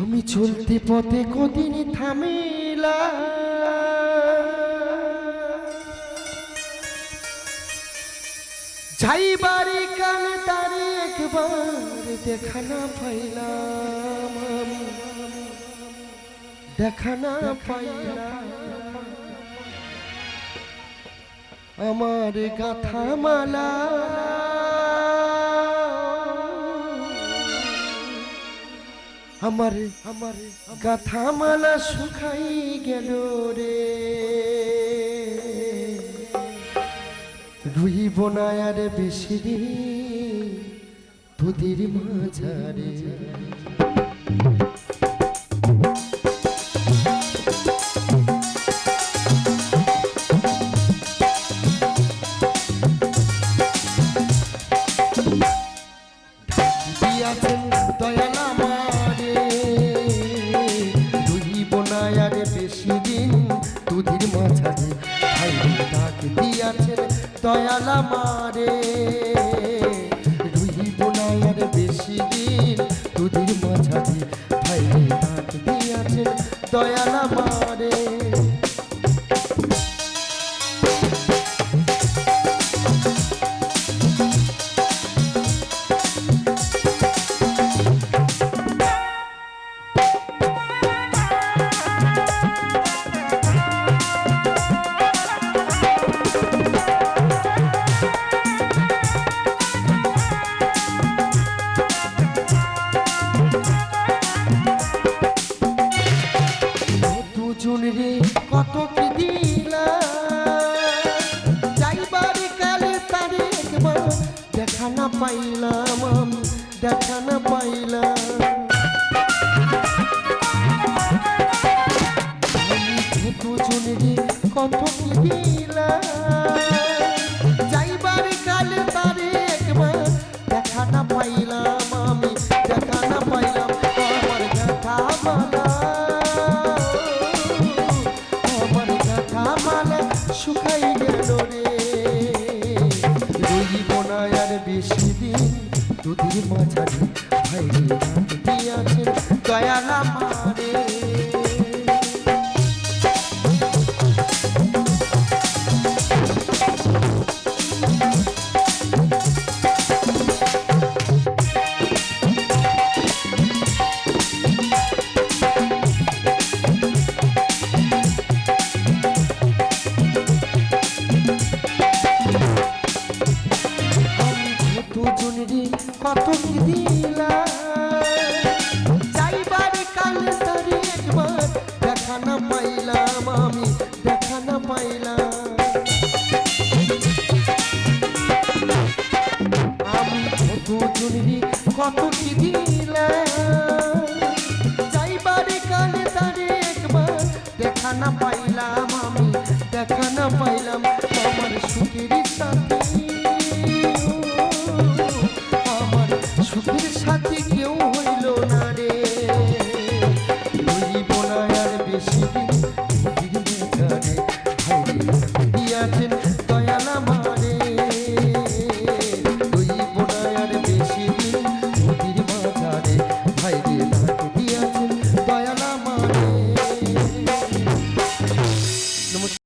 আমি চলতে পথে কদিন থামিলা যাইবারে কানে তারে একবার দেখা না পাইলাম। দেখা না পাইলাম। আমার গাথা মালা আমার আমার গাথা মালা শুকাই গেল রে। রুইব না আর বেশি তোদের মাঝারে। দয়াল আমারে। তোদের মাঝারে ভাই ডাক দিয়াছেন দয়ালা আমারে। দুজন রে কত কি দিলা। যাইবার কালে তারে একবার দেখা না পাইলাম আমি দেখা না পাইলাম। কত কি দিলা। বেশি দিন দুদিন মাঝারি ভাই দিয়াছেন দয়াল আমারে